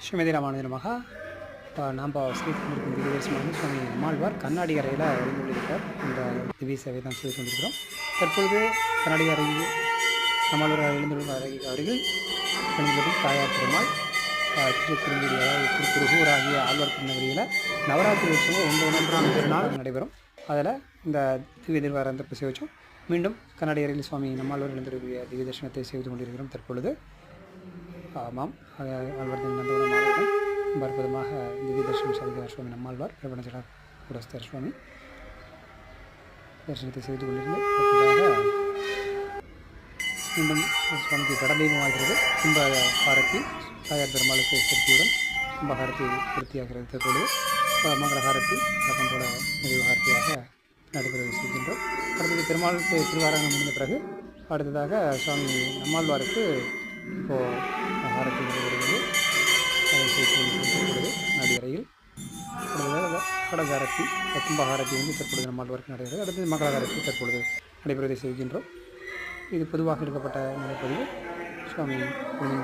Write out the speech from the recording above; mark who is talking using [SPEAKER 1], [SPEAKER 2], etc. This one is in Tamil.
[SPEAKER 1] ஸ்ரீமதி ராமானுஜனமாக நாம் ஸ்ரீ கொண்டிருக்கும் திவ்ய சுவாமி அம்மாழ்வார் கண்ணாடி அறையில் எழுந்துள்ளிருக்கார் இந்த திவ்ய சேவை தான் செய்து கொண்டிருக்கிறோம். தற்பொழுது கண்ணாடி அறையில் நம்மாழ்வார் எழுந்துள்ள அறை அவர்கள் பெண்களும் தாயார் பெருமாள் ஆஹ், திருக்குறுங்குடி அதாவது திருக்குறுகூர் ஆகிய ஆழ்வார் திருநகரியில் நவராத்திரி உற்சவம் ஒன்று ஒன்றாம் திருநாள் நடைபெறும். அதில் இந்த திவ்ய திருவாரந்த சேவிச்சோம் மீண்டும் கண்ணாடி அறையில் சுவாமி நம்மாழ்வார் எழுந்துள்ள திவ்ய தரிசனத்தை செய்து கொண்டிருக்கிறோம் தற்பொழுது. ஆமாம். ஆழ்வார்த்தின் நந்தவன மாலையுடன் ரொம்ப அற்புதமாக திவ்ய தரிசனம் செய்கிறார் சுவாமி நம்மாழ்வார். பிரபணஜலா குடஸ்தர் சுவாமி. தரிசனத்தை செய்து கொண்டிருந்து அடுத்ததாக மீண்டும் சுவாமிக்கு கடதெய்வமாகிறது கும்ப ஹாரத்தி தாயார் பெருமாளுக்கு திருப்தியுடன் கும்பஹாரத்தி பூர்த்தியாகிறது தற்போது அஹ், மங்களஹாரத்தி வழக்கம் போல நிறைவு ஹாரத்தியாக நடைபெறுவது செய்கின்றோம். அடுத்தது பெருமாளுக்கு திருவாரணம் முடிந்த பிறகு அடுத்ததாக சுவாமி நம்மாழ்வாருக்கு இப்போது அறையில் அடுத்ததாக கடகாரத்தி கும்பஹாரத்தி வந்து தற்பொழுது நம்மாழ்வாருக்கு நடைபெறுகிறது அடுத்தது மங்களஹாரத்தி தற்பொழுது நடைபெறுவதை செய்கின்றோம். இது பொதுவாக எடுக்கப்பட்ட நிலப்பதிவு. சுவாமி குழந்தை